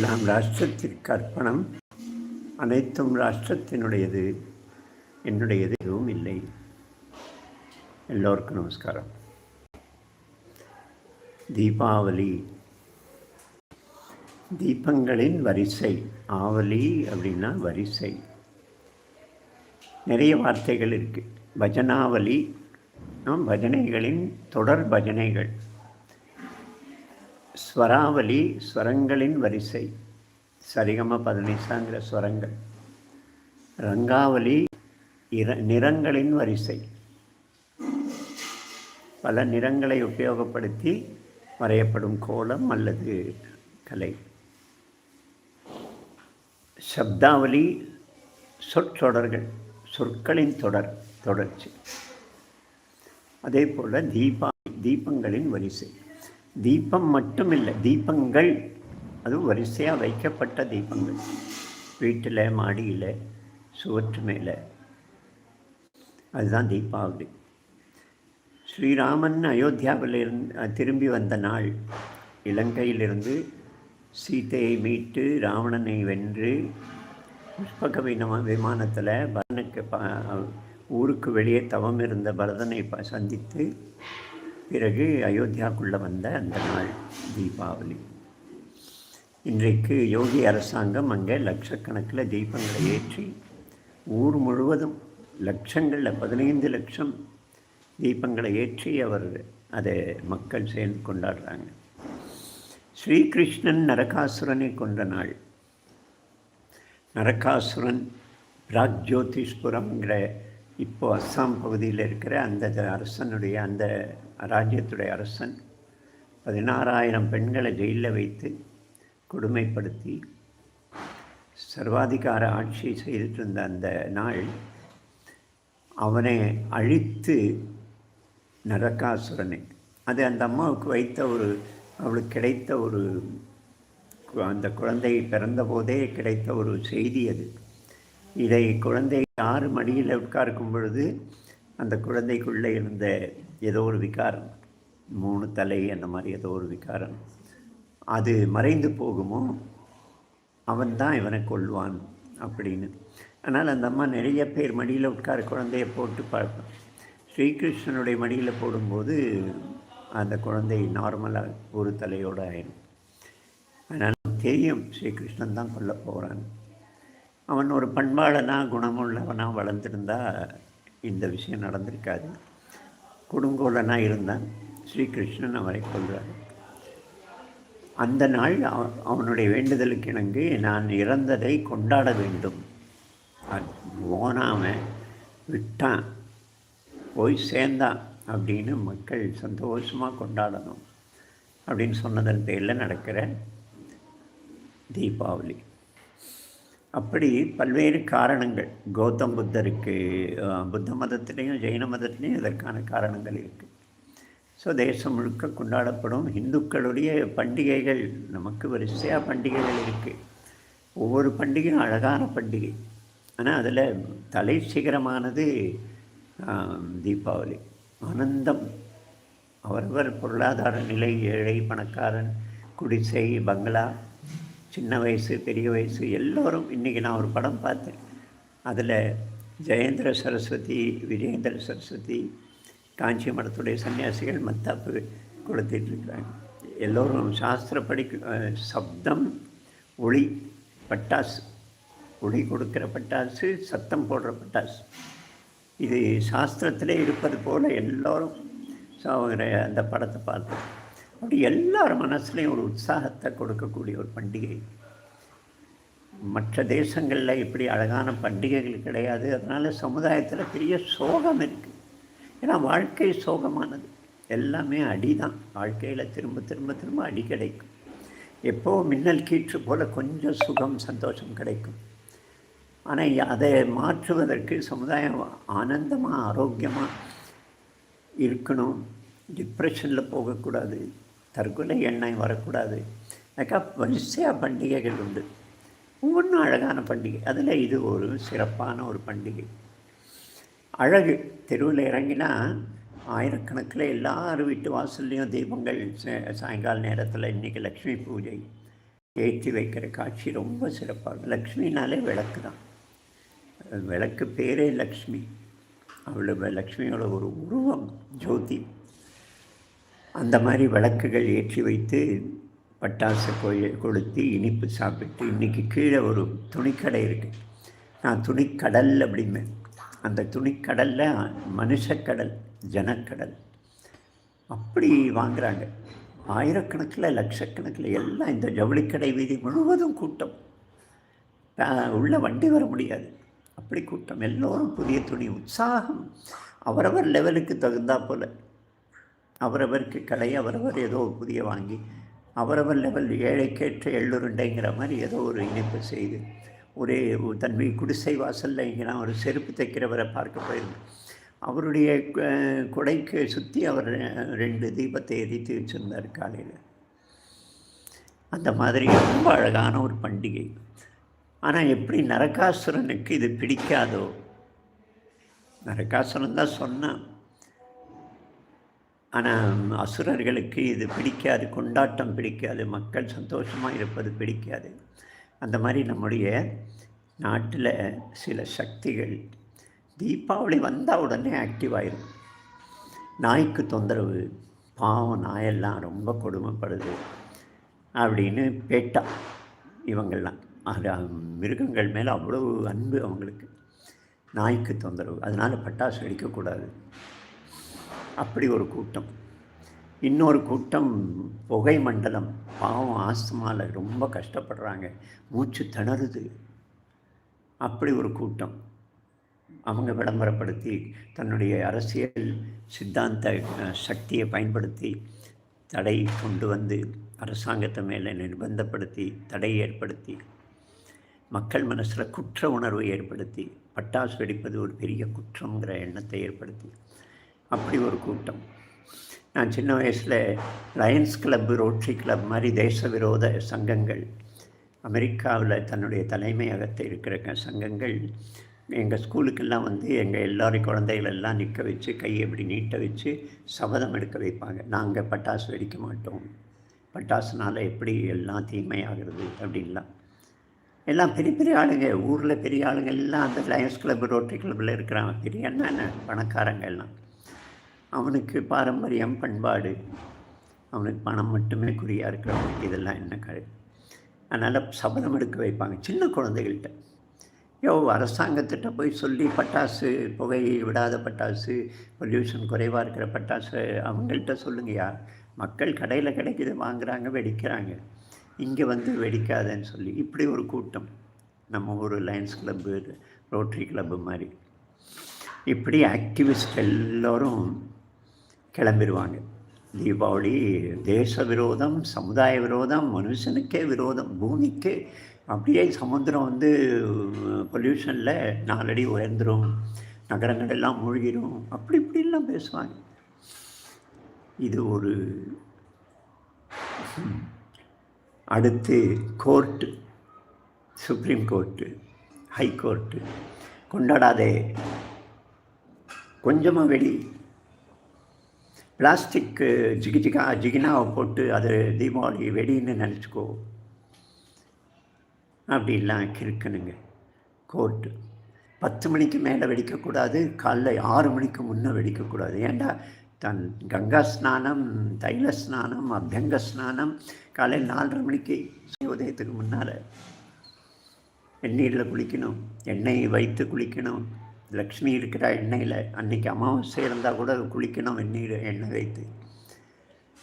நாம் ராஷ்டிரத்திற்கு அர்ப்பணம் அனைத்தும் ராஷ்டிரத்தினுடையது. என்னுடையது எதுவும் இல்லை. எல்லோருக்கும் நமஸ்காரம். தீபாவளி. தீபங்களின் வரிசை. ஆவலி அப்படின்னா வரிசை. நிறைய வார்த்தைகள் இருக்குது பஜனாவலி பஜனைகளின் தொடர் பஜனைகள். ஸ்வராவலி ஸ்வரங்களின் வரிசை. சரிகம பதினைசாங்கிற ஸ்வரங்கள். ரங்காவலி இர நிறங்களின் வரிசை. பல நிறங்களை உபயோகப்படுத்தி வரையப்படும் கோலம் அல்லது கலை. சப்தாவலி சொற்றொடர்கள் சொற்களின் தொடர் தொடர்ச்சி. அதே போல் தீபா தீபங்களின் வரிசை. தீபம் மட்டும் இல்லை தீபங்கள் அதுவும் வரிசையாக வைக்கப்பட்ட தீபங்கள். வீட்டில் மாடியில் சுவற்று மேலே. அதுதான் தீபாவளி. ஸ்ரீராமன் அயோத்தியாவில் இருந்து திரும்பி வந்த நாள். இலங்கையிலிருந்து சீத்தையை மீட்டு ராவணனை வென்று புஷ்பக விமானத்தில் பரதனுக்கு ஊருக்கு வெளியே தவம் இருந்த பரதனை ப சந்தித்து பிறகு அயோத்தியாவுக்குள்ளே வந்த அந்த நாள் தீபாவளி. இன்றைக்கு யோகி அரசாங்கம் அங்கே லட்சக்கணக்கில் தீபங்களை ஏற்றி ஊர் முழுவதும் லட்சங்களில் பதினைந்து லட்சம் தீபங்களை ஏற்றி அவர் அதை மக்கள் சேர்ந்து கொண்டாடுறாங்க. ஸ்ரீகிருஷ்ணன் நரகாசுரனை கொண்ட நாள். நரகாசுரன் பிராக்ஜோதிஷ்புரம்ங்கிற இப்போ அஸ்ஸாம் பகுதியில் இருக்கிற அந்த அரசனுடைய அந்த ராஜ்யத்துடைய அரசன் பதினாறாயிரம் பெண்களை ஜெயிலில் வைத்து கொடுமைப்படுத்தி சர்வாதிகார ஆட்சி செய்துட்டு இருந்த அந்த நாள் அவனை அழித்து நரகாசுரனை. அது அந்த அம்மாவுக்கு வைத்த ஒரு அவளுக்கு கிடைத்த ஒரு அந்த குழந்தை பிறந்தபோதே கிடைத்த ஒரு செய்தி அது. இதை குழந்தை ஆறு மடியில் உட்கார்க்கும் பொழுது அந்த குழந்தைக்குள்ளே இருந்த ஏதோ ஒரு விகாரம் மூணு தலை அந்த மாதிரி ஏதோ ஒரு விகாரம் அது மறைந்து போகுமோ? அவன் தான் இவனை கொள்வான் அப்படின்னு. ஆனால் அந்த அம்மா நிறைய பேர் மடியில் உட்கார குழந்தைய போட்டு பார்ப்பான். ஸ்ரீகிருஷ்ணனுடைய மடியில் போடும்போது அந்த குழந்தை நார்மலாக ஒரு தலையோடு ஆயிடும். அதனால் தெரியும் ஸ்ரீகிருஷ்ணன் தான் கொல்ல போகிறான் அவன் ஒரு பண்பாளனாக குணமுள்ளவனாக வளர்ந்துருந்தா இந்த விஷயம் நடந்திருக்காது. கொடுங்கோலனாக இருந்தான். ஸ்ரீகிருஷ்ணன் அவரை கொள்கிறார் அந்த நாள் அவனுடைய வேண்டுதலுக்கு இணங்கு நான் இறந்ததை கொண்டாட வேண்டும். போனாமல் விட்டான். போய் சேர்ந்தான் அப்படின்னு மக்கள் சந்தோஷமாக கொண்டாடணும் அப்படின்னு சொன்னதன் பேரில் நடக்கிற தீபாவளி. அப்படி பல்வேறு காரணங்கள். கௌதம் புத்தருக்கு புத்த மதத்திலையும் ஜெயின மதத்திலையும் இதற்கான காரணங்கள் இருக்குது ஸோ தேசம் முழுக்க கொண்டாடப்படும் இந்துக்களுடைய பண்டிகைகள் நமக்கு வரிசையாக பண்டிகைகள் இருக்குது ஒவ்வொரு பண்டிகையும் அழகான பண்டிகை. ஆனால் அதில் தலை சிகரமானது தீபாவளி. ஆனந்தம். அவரவர் பொருளாதார நிலை ஏழை பணக்காரன் குடிசை பங்களா சின்ன வயசு பெரிய வயசு எல்லோரும் இன்றைக்கி நான் ஒரு படம் பார்த்தேன். அதில் ஜெயேந்திர சரஸ்வதி விஜயேந்திர சரஸ்வதி காஞ்சி மடத்துடைய சன்னியாசிகள் மத்தாப்பு கொடுத்துட்ருக்குறாங்க எல்லோரும் சாஸ்திரப்படி சப்தம் ஒளி பட்டாசு ஒளி கொடுக்குற பட்டாசு சத்தம் போடுற பட்டாசு. இது சாஸ்திரத்திலே இருப்பது போல் எல்லோரும் அவங்க அந்த படத்தை பார்த்தோம். அப்படி எல்லார் மனசுலேயும் ஒரு உற்சாகத்தை கொடுக்கக்கூடிய ஒரு பண்டிகை. மற்ற தேசங்களில் இப்படி அழகான பண்டிகைகள் கிடையாது. அதனால் சமுதாயத்தில் பெரிய சோகம் இருக்குது ஏன்னா வாழ்க்கை சோகமானது. எல்லாமே அடி தான் வாழ்க்கையில் திரும்ப திரும்ப திரும்ப அடி கிடைக்கும். எப்போ மின்னல் கீற்று போல் கொஞ்சம் சுகம் சந்தோஷம் கிடைக்கும். ஆனால் அதை மாற்றுவதற்கு சமுதாயம் ஆனந்தமாக ஆரோக்கியமாக இருக்கணும். டிப்ரெஷனில் போகக்கூடாது. தற்கொலை எண்ணெய் வரக்கூடாது. அக்கா வரிசையாக பண்டிகைகள் உண்டு. ஒவ்வொன்றும் அழகான பண்டிகை. அதில் இது ஒரு சிறப்பான ஒரு பண்டிகை. அழகு. தெருவில் இறங்கினா ஆயிரக்கணக்கில் எல்லார் வீட்டு வாசல்லையும் தீபங்கள் சாயங்கால நேரத்தில் இன்றைக்கி லக்ஷ்மி பூஜை. ஏற்றி வைக்கிற காட்சி ரொம்ப சிறப்பாக லக்ஷ்மினாலே விளக்கு தான். விளக்கு பேரே லக்ஷ்மி. அவ்வளோ லக்ஷ்மியோட ஒரு உருவம் ஜோதி. அந்த மாதிரி விளக்குகள் ஏற்றி வைத்து பட்டாசு கோயில் கொளுத்தி இனிப்பு சாப்பிட்டு இன்றைக்கி கீழே ஒரு துணிக்கடை இருக்குது நான் துணிக்கடல் அப்படிம்பேன் அந்த துணிக்கடலில் மனுஷக்கடல் ஜனக்கடல் அப்படி வாங்குறாங்க. ஆயிரக்கணக்கில் லட்சக்கணக்கில் எல்லாம் இந்த ஜவுளிக்கடை வீதி முழுவதும் கூட்டம். உள்ள வண்டி வர முடியாது. அப்படி கூட்டம். எல்லோரும் புதிய துணி. உற்சாகம். அவரவர் லெவலுக்கு தகுந்தா போல். அவரவருக்கு கடை அவரவர் ஏதோ புதிய வாங்கி அவரவர் லெவல் ஏழைக்கேற்ற எள்ளுருண்டைங்கிற மாதிரி ஏதோ ஒரு இணைப்பு செய்து ஒரே தன் குடிசை வாசலில் இங்கே நான் ஒரு செருப்பு தைக்கிறவரை பார்க்க போயிருந்தேன். அவருடைய கொடைக்கு சுற்றி அவர் ரெண்டு தீபத்தை எரித்து வச்சுருந்தார் காலையில். அந்த மாதிரி ரொம்ப அழகான ஒரு பண்டிகை. ஆனால் எப்படி நரகாசுரனுக்கு இது பிடிக்காதோ நரகாசுரன் தான் சொன்னான் ஆனால் அசுரர்களுக்கு இது பிடிக்காது கொண்டாட்டம் பிடிக்காது மக்கள் சந்தோஷமாக இருப்பது பிடிக்காது. அந்த மாதிரி நம்முடைய நாட்டில் சில சக்திகள் தீபாவளி வந்தால் உடனே ஆக்டிவ் ஆயிரும். நாய்க்கு தொந்தரவு பாவம் நாயெல்லாம் ரொம்ப கொடுமைப்படுது அப்படின்னு பேட்டா இவங்கள்லாம். அது மிருகங்கள் மேலே அவ்வளவு அன்பு அவங்களுக்கு. நாய்க்கு தொந்தரவு. அதனால் பட்டாசு வெடிக்கக்கூடாது. அப்படி ஒரு கூட்டம். இன்னொரு கூட்டம் புகை மண்டலம். பாவம் ஆஸ்துமாவில் ரொம்ப கஷ்டப்படுறாங்க. மூச்சு திணறுது. அப்படி ஒரு கூட்டம். அவங்க விளம்பரப்படுத்தி தன்னுடைய அரசியல் சித்தாந்த சக்தியை பயன்படுத்தி தடை கொண்டு வந்து அரசாங்கத்தை மேலே நிர்பந்தப்படுத்தி தடை ஏற்படுத்தி மக்கள் மனசில் குற்ற உணர்வை ஏற்படுத்தி பட்டாசு வெடிப்பது ஒரு பெரிய குற்றங்கிற எண்ணத்தை ஏற்படுத்தி அப்படி ஒரு கூட்டம். நான் சின்ன வயசில் லயன்ஸ் கிளப் ரோட்ரி கிளப் மாதிரி தேச விரோத சங்கங்கள் அமெரிக்காவில் தன்னுடைய தலைமையகத்தை இருக்கிற சங்கங்கள் எங்கள் ஸ்கூலுக்கெல்லாம் வந்து எங்கள் எல்லோரும் குழந்தைகள் எல்லாம் நிற்க வச்சு கையை இப்படி நீட்ட வச்சு சபதம் எடுக்க வைப்பாங்க. நாங்கள் பட்டாசு வெடிக்க மாட்டோம். பட்டாசுனால் எப்படி எல்லாம் தீமையாகிறது அப்படின்லாம். எல்லாம் பெரிய பெரிய ஆளுங்க ஊரில் பெரிய ஆளுங்க எல்லாம் அந்த லயன்ஸ் கிளப் ரோட்டரி கிளப்பில் இருக்கிறாங்க. பெரிய என்ன பணக்காரங்க எல்லாம். அவனுக்கு பாரம்பரியம் பண்பாடு. அவனுக்கு பணம் மட்டுமே குறியாக இருக்கிறவனுக்கு இதெல்லாம் என்ன கழு அதனால் சபதம் எடுக்க வைப்பாங்க சின்ன குழந்தைகள்கிட்ட. யோ அரசாங்கத்திட்ட போய் சொல்லி பட்டாசு புகை விடாத பட்டாசு பொல்யூஷன் குறைவாக இருக்கிற பட்டாசு அவங்கள்ட்ட சொல்லுங்கயா மக்கள் கடையில் கிடைக்கிது வாங்குகிறாங்க வெடிக்கிறாங்க. இங்கே வந்து வெடிக்காதேன்னு சொல்லி இப்படி ஒரு கூட்டம். நம்ம ஊர் லயன்ஸ் கிளப்பு ரோட்ரி கிளப்பு மாதிரி. இப்படி ஆக்டிவிஸ்ட் எல்லோரும் கிளம்பிடுவாங்க தீபாவளி தேச விரோதம் சமுதாய விரோதம் மனுஷனுக்கே விரோதம் பூமிக்கே. அப்படியே சமுத்திரம் வந்து பொல்யூஷனில் நாலடி உயர்ந்துடும் நகரங்கள் எல்லாம் மூழ்கிடும் அப்படி இப்படிலாம் பேசுவாங்க. இது ஒரு அடுத்து court supreme court high court கொண்டாடாதே. கொஞ்சமாக வெளி பிளாஸ்டிக்கு ஜிகி ஜிகா ஜிகினாவை போட்டு அது தீபாவளி வெடின்னு நினச்சிக்கோ. அப்படிலாம் கிறுக்கணுங்க கோர்ட்டு. பத்து மணிக்கு மேலே வெடிக்கக்கூடாது காலைல ஆறு மணிக்கு முன்னே வெடிக்கக்கூடாது. ஏண்டா? தன் கங்கா ஸ்நானம் தைல ஸ்நானம் அபியங்க ஸ்நானம் காலையில் நாலரை மணிக்கு உதயத்துக்கு முன்னால் எண்ணீரில் குளிக்கணும் எண்ணெய் வைத்து குளிக்கணும். லக்ஷ்மி இருக்கிற எண்ணெயில் அன்றைக்கி அமாவாசை இருந்தால் கூட குளிக்கணும் வெந்நீர் எண்ணெய் வைத்து.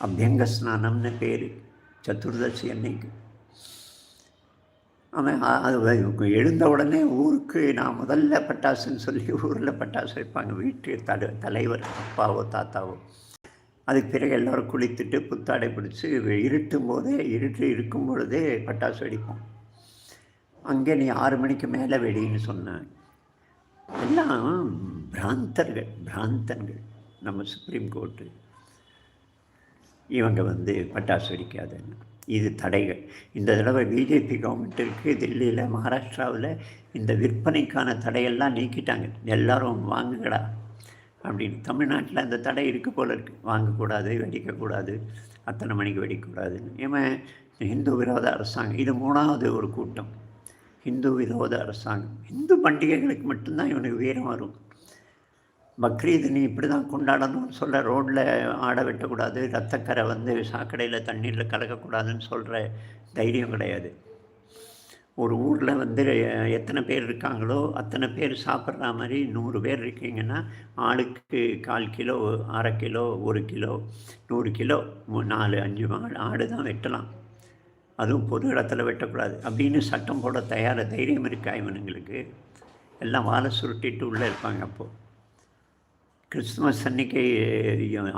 அபியங்க ஸ்நானம்னு பேர் சதுர்தசி அன்னைக்கு. அவன் அது எழுந்த உடனே ஊருக்கு நான் முதல்ல பட்டாசுன்னு சொல்லி ஊரில் பட்டாசு வைப்பாங்க. வீட்டு தலை தலைவர் அப்பாவோ தாத்தாவோ. அதுக்கு பிறகு எல்லோரும் குளித்துட்டு புத்தாடை பிடிச்சி இருட்டும் போதே இருட்டு இருக்கும் பொழுதே பட்டாசு வெடிப்போம். அங்கே நீ ஆறு மணிக்கு மேலே வெடின்னு சொன்னாங்க எல்லாம் பிராந்தர்கள் பிராந்தன்கள் நம்ம சுப்ரீம் கோர்ட்டு இவங்க வந்து பட்டாசு வெடிக்காதுன்னு. இது தடைகள். இந்த தடவை பிஜேபி கவர்மெண்ட்டிற்கு டெல்லியில் மகாராஷ்டிராவில் இந்த விற்பனைக்கான தடையெல்லாம் நீக்கிட்டாங்க. எல்லோரும் வாங்குங்கடா அப்படின்னு. தமிழ்நாட்டில் அந்த தடை இருக்குது போல் இருக்குது வாங்கக்கூடாது வெடிக்கக்கூடாது அத்தனை மணிக்கு வெடிக்கக்கூடாதுன்னு. ஏன் இந்து விரோத அரசாங்கம். இது மூணாவது ஒரு கூட்டம். ஹிந்து விரோத அரசாங்கம். இந்து பண்டிகைகளுக்கு மட்டும்தான் இவனுக்கு வீரம் வரும். பக்ரீத் நீ இப்படி தான் கொண்டாடணும்னு சொல்ல ரோட்டில் ஆட வெட்டக்கூடாது ரத்தக்கரை வந்து சாக்கடையில் தண்ணீரில் கலக்கக்கூடாதுன்னு சொல்கிற தைரியம் கிடையாது. ஒரு ஊரில் வந்து எத்தனை பேர் இருக்காங்களோ அத்தனை பேர் சாப்பிட்ற மாதிரி நூறு பேர் இருக்கீங்கன்னா ஆளுக்கு கால் கிலோ அரை கிலோ ஒரு கிலோ நூறு கிலோ நாலு அஞ்சு ஆடு தான் வெட்டலாம். அதுவும் பொது இடத்துல வெட்டக்கூடாது. அப்படின்னு சட்டம் போட தயார தைரியம் இருக்கா இவனுங்களுக்கு? எல்லாம் வாழை சுருட்டிட்டு உள்ளே இருப்பாங்க அப்போது கிறிஸ்துமஸ் அன்னைக்கு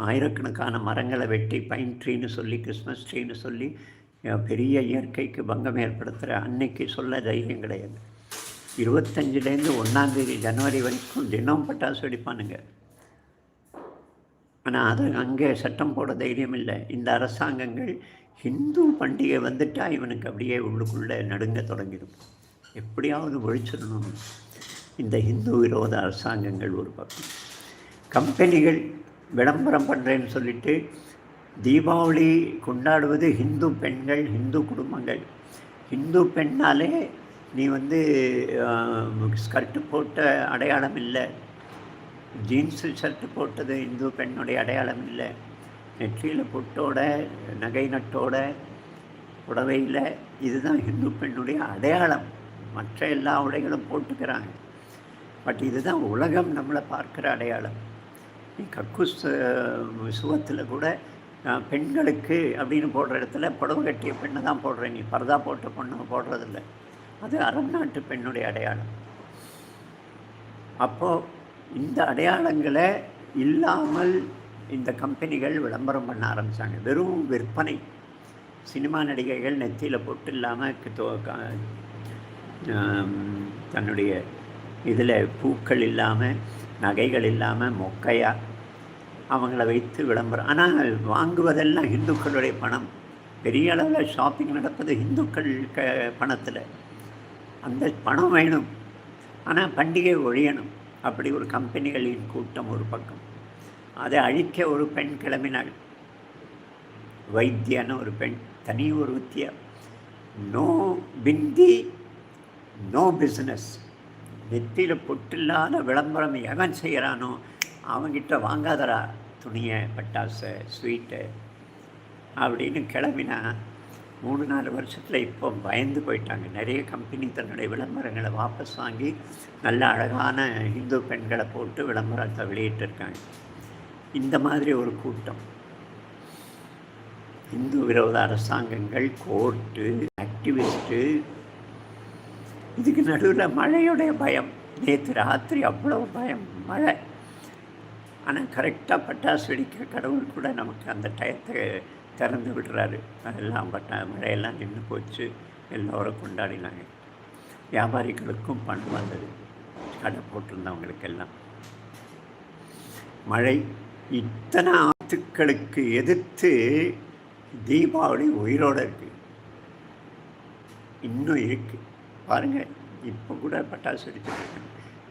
ஆயிரக்கணக்கான மரங்களை வெட்டி பைன் ட்ரீன்னு சொல்லி கிறிஸ்மஸ் ட்ரீன்னு சொல்லி பெரிய இயற்கைக்கு பங்கம் ஏற்படுத்துகிற அன்னைக்கு சொல்ல தைரியம் கிடையாது. இருபத்தஞ்சிலேருந்து ஒன்றாந்தேதி ஜனவரி வரைக்கும் தினம் பட்டாசு வெடிப்பானுங்க. ஆனால் அது அங்கே சட்டம் போட தைரியம் இல்லை. இந்த அரசாங்கங்கள் ஹிந்து பண்டிகை வந்துட்டால் இவனுக்கு அப்படியே உள்ளுக்குள்ளே நடுங்க தொடங்கிடும். எப்படியாவது ஒழிச்சிடணும். இந்த ஹிந்து விரோத அரசாங்கங்கள் ஒரு பக்கம். கம்பெனிகள் விளம்பரம் பண்ணுறேன்னு சொல்லிட்டு தீபாவளி கொண்டாடுவது ஹிந்து பெண்கள் ஹிந்து குடும்பங்கள். ஹிந்து பெண்ணாலே நீ வந்து ஸ்கர்ட்டு போட்ட அடையாளம் இல்லை. ஜீன்ஸு ஷர்ட்டு போட்டது இந்து பெண்ணுடைய அடையாளம் இல்லை. நெற்றியில் பொட்டோட நகை நட்டோட புடவையில் இதுதான் இந்து பெண்ணுடைய அடையாளம். மற்ற எல்லா உடைகளும் போட்டுக்கிறாங்க. பட் இதுதான் உலகம் நம்மளை பார்க்குற அடையாளம். நீ கக்கூஸ் சுகத்தில் கூட பெண்களுக்கு அப்படின்னு போடுற இடத்துல புடவை கட்டிய பெண்ணை தான் போடுற. நீ பரதா போட்ட பொண்ணு போடுறதில்ல. அது அரம் நாட்டு பெண்ணுடைய அடையாளம். அப்போது இந்த அடையாளங்களை இல்லாமல் இந்த கம்பெனிகள் விளம்பரம் பண்ண ஆரம்பித்தாங்க வெறும் விற்பனை. சினிமா நடிகைகள் நெத்தியில் பொட்டு இல்லாமல் தன்னுடைய இதில் பூக்கள் இல்லாமல் நகைகள் இல்லாமல் மொக்கையாக அவங்கள வைத்து விளம்பரம். ஆனால் வாங்குவதெல்லாம் இந்துக்களுடைய பணம். பெரிய அளவில் ஷாப்பிங் நடப்பது இந்துக்கள் க பணத்தில். அந்த பணம் வேணும். ஆனால் பண்டிகை ஒழியணும். அப்படி ஒரு கம்பெனிகளின் கூட்டம் ஒரு பக்கம். அதை அழிக்க ஒரு பெண் கிளம்பினாள். வைத்தியன்னு ஒரு பெண் தனி ஒரு வித்தியா. நோ பிந்தி நோ பிஸ்னஸ் நெத்தியில் பொட்டில்லாத விளம்பரம் எவன் செய்கிறானோ அவங்கிட்ட வாங்காதரா துணியை பட்டாசை ஸ்வீட்டை அப்படின்னு கிளம்பினா மூணு நாலு வருஷத்தில் இப்போ பயந்து போயிட்டாங்க. நிறைய கம்பெனி தன்னுடைய விளம்பரங்களை வாபஸ் வாங்கி நல்ல அழகான இந்து பெண்களை போட்டு விளம்பரத்தை வெளியிட்டிருக்காங்க. இந்த மாதிரி ஒரு கூட்டம். இந்து விரோத அரசாங்கங்கள் கோர்ட்டு ஆக்டிவிஸ்ட்டு. இதுக்கு நடுவில் மழையுடைய பயம். நேற்று ராத்திரி அவ்வளோ பயம். மழை. ஆனால் கரெக்டாக பட்டாசு வெடிக்க கடவுள் கூட நமக்கு அந்த டயத்தை திறந்து விடுறாரு. அதெல்லாம் பட்டா மழையெல்லாம் நின்று போச்சு. எல்லோரும் கொண்டாடினாங்க. வியாபாரிகளுக்கும் பணம் வந்தது. கடை போட்டிருந்தவங்களுக்கெல்லாம். மழை இத்தனை ஆத்துக்களுக்கு எதிர்த்து தீபாவளி உயிரோடு இருக்குது இன்னும் இருக்குது பாருங்கள் இப்போ கூட பட்டாசு வெடிச்சிருக்கேன்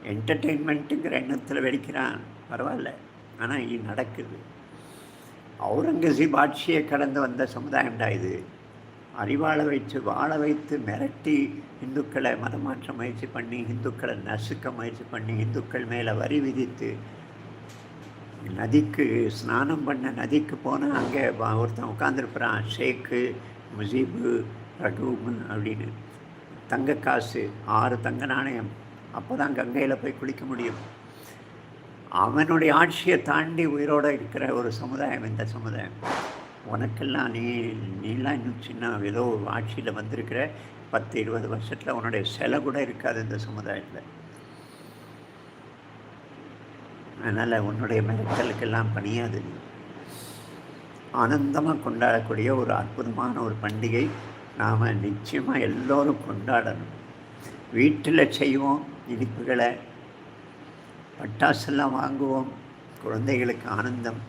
என்டர்டெயின்மெண்ட்டுங்கிற எண்ணத்தில் வெடிக்கிறான். பரவாயில்ல. ஆனால் இது நடக்குது. அவுரங்கசீப் ஆட்சியை கடந்து வந்த சமுதாயம்டா இது. அறிவாள வைத்து வாழ வைத்து மிரட்டி இந்துக்களை மதமாற்ற முயற்சி பண்ணி இந்துக்களை நசுக்க முயற்சி பண்ணி இந்துக்கள் மேலே வரி விதித்து நதிக்கு ஸ்நானம் பண்ண நதிக்கு போனால் அங்கே ஒருத்தன் உட்காந்துருப்பான் ஷேக்கு முசீபு ரகுமன் அப்படின்னு. தங்க காசு ஆறு தங்க நாணயம். அப்போ தான் கங்கையில் போய் குளிக்க முடியும். அவனுடைய ஆட்சியை தாண்டி உயிரோடு இருக்கிற ஒரு சமுதாயம் இந்த சமுதாயம். உனக்கெல்லாம் நீ நீலாம் இன்னும் சின்ன ஏதோ ஆட்சியில் வந்திருக்கிற பத்து இருபது வருஷத்தில் உன்னுடைய சிலை கூட இருக்காது இந்த சமுதாயத்தில். அதனால் உன்னுடைய மிரட்டலுக்கெல்லாம் பணியாது. ஆனந்தமாக கொண்டாடக்கூடிய ஒரு அற்புதமான ஒரு பண்டிகை நாம் நிச்சயமாக எல்லோரும் கொண்டாடணும். வீட்டில் செய்வோம் இனிப்புகளை பட்டாசெல்லாம் வாங்குவோம் குழந்தைகளுக்கு ஆனந்தம்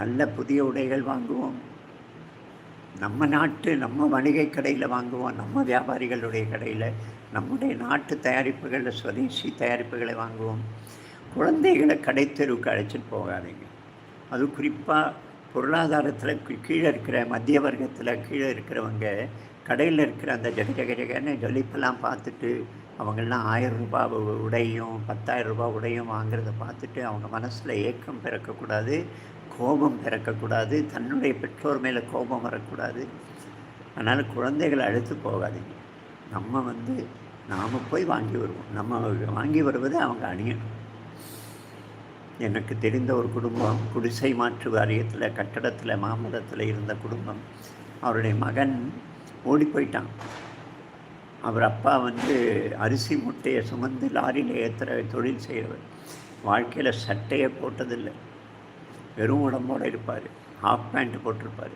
நல்ல புதிய உடைகள் வாங்குவோம். நம்ம நாட்டு நம்ம வணிகை கடையில் வாங்குவோம் நம்ம வியாபாரிகளுடைய கடையில் நம்முடைய நாட்டு தயாரிப்புகளில் சுதேசி தயாரிப்புகளை வாங்குவோம். குழந்தைகளை கடைத்தெருவுக்கு அழைச்சிட்டு போகாதீங்க. அது குறிப்பாக பொருளாதாரத்தில் கீழே இருக்கிற மத்திய வர்க்கத்தில் கீழே இருக்கிறவங்க கடையில் இருக்கிற அந்த ஜக ஜக ஜகன்னு ஜொலிப்பெல்லாம் பார்த்துட்டு அவங்கெல்லாம் ஆயிரம் ரூபாய் உடையும் பத்தாயிரம் ரூபாய் உடையும் வாங்கிறத பார்த்துட்டு அவங்க மனசில் ஏக்கம் பிறக்கக்கூடாது கோபம் பிறக்கக்கூடாது தன்னுடைய பெற்றோர் மேலே கோபம் வரக்கூடாது. அதனால் குழந்தைகளை அழுத்து போகாதீங்க. நம்ம வந்து நாம் போய் வாங்கி வருவோம். நம்ம வாங்கி வருவதை அவங்க அணியணும். எனக்கு தெரிந்த ஒரு குடும்பம் குடிசை மாற்று வாரியத்தில் கட்டடத்தில் மாமரத்தில் இருந்த குடும்பம். அவருடைய மகன் ஓடி போயிட்டான். அவர் அப்பா வந்து அரிசி முட்டையை சுமந்து லாரியில் ஏற்றுற தொழில் செய்கிறவர் வாழ்க்கையில் சட்டையை போட்டதில்லை. வெறும் உடம்போடு இருப்பார். ஹாஃப் பேண்ட் போட்டிருப்பார்.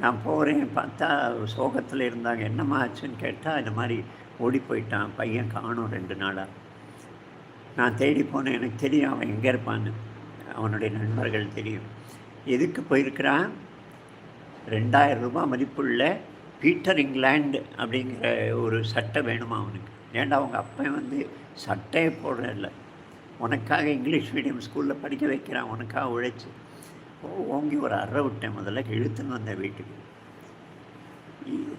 நான் போகிறேன் பார்த்தா சோகத்தில் இருந்தாங்க. என்னம்மா ஆச்சுன்னு கேட்டால் இந்த மாதிரி ஓடி போயிட்டான். பையன் காணும் ரெண்டு நாளாக நான் தேடி போனேன். எனக்கு தெரியும் அவன் எங்கே இருப்பான்னு. அவனுடைய நண்பர்கள் தெரியும். எதுக்கு போயிருக்கிறான்? ரெண்டாயிரம் ரூபாய் மதிப்புள்ள பீட்டர் இங்கிலாண்டு அப்படிங்கிற ஒரு சட்டை வேணுமா அவனுக்கு? ஏன்டா அவங்க அப்பன் வந்து சட்டையை போடுறதில்ல. உனக்காக இங்கிலீஷ் மீடியம் ஸ்கூலில் படிக்க வைக்கிறான். உனக்காக உழைச்சி. ஓங்கி ஒரு அறை விட்டேன். முதல்ல இழுத்துன்னு வந்தேன் வீட்டுக்கு.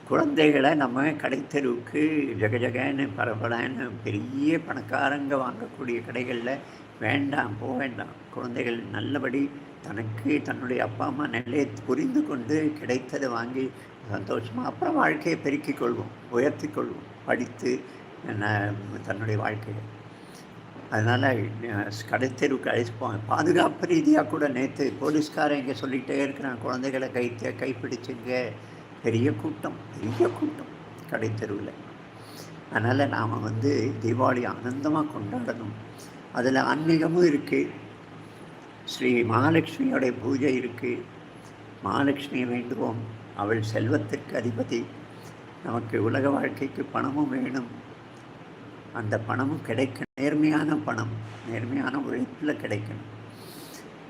குழந்தைகளை நம்ம கடைத்தெருவுக்கு ஜெகஜகன்னு பரபரன்னு பெரிய பணக்காரங்க வாங்கக்கூடிய கடைகளில் வேண்டாம் போக வேண்டாம். குழந்தைகள் நல்லபடி தனக்கு தன்னுடைய அப்பா அம்மா நிலையை புரிந்து கொண்டு கிடைத்ததை வாங்கி சந்தோஷமாக அப்புறம் வாழ்க்கையை பெருக்கிக் கொள்வோம் உயர்த்தி கொள்வோம் படித்து தன்னுடைய வாழ்க்கையை. அதனால் கடைத்தெருவுக்கு அழைச்சிப்போம் பாதுகாப்பு ரீதியாக கூட நேற்று போலீஸ்காரன் இங்கே சொல்லிகிட்டே இருக்கிறான் குழந்தைகளை கைத்த கைப்பிடிச்சுங்க பெரிய கூட்டம் பெரிய கூட்டம் கடை தெருவில். அதனால் நாம் வந்து தீபாவளி ஆனந்தமாக கொண்டாடணும். அதில் ஆன்மீகமும் இருக்குது ஸ்ரீ மகாலட்சுமியோடைய பூஜை இருக்குது மகாலட்சுமியை வேண்டுவோம். அவள் செல்வத்திற்கு அதிபதி. நமக்கு உலக வாழ்க்கைக்கு பணமும் வேணும். அந்த பணமும் கிடைக்க நேர்மையான பணம் நேர்மையான உழைப்பில் கிடைக்கணும்.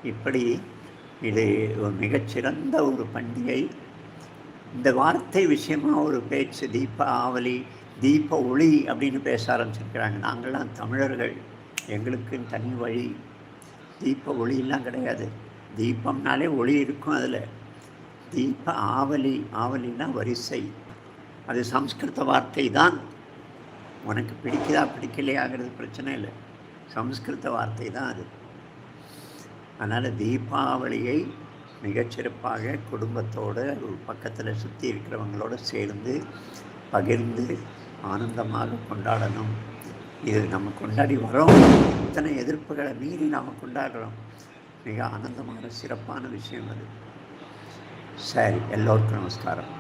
இப்படி இது ஒரு மிகச்சிறந்த ஒரு பண்டிகை. இந்த வார்த்தை விஷயமா ஒரு பேச்சு தீபாவளி தீப ஒளி அப்படின்னு பேச ஆரம்பிச்சிருக்கிறாங்க. நாங்கள்லாம் தமிழர்கள். எங்களுக்கு தனி வழி. தீப ஒளியெல்லாம் கிடையாது. தீபம்னாலே ஒளி இருக்கும் அதில். தீப ஆவலி ஆவலின்னா வரிசை. அது சம்ஸ்கிருத வார்த்தை தான். உனக்கு பிடிக்குதா பிடிக்கலையாங்கிறது பிரச்சனை இல்லை. சம்ஸ்கிருத வார்த்தை தான் அது. அதனால் தீபாவளியை மிகச்சிறப்பாக குடும்பத்தோடு பக்கத்தில் சுற்றி இருக்கிறவங்களோடு சேர்ந்து பகிர்ந்து ஆனந்தமாக கொண்டாடணும். இது நம்ம கொண்டாடி வரோம். இத்தனை எதிர்ப்புகளை மீறி நாம் கொண்டாடுறோம். மிக ஆனந்தமான சிறப்பான விஷயம் அது. சரி எல்லோருக்கும் நமஸ்காரம்.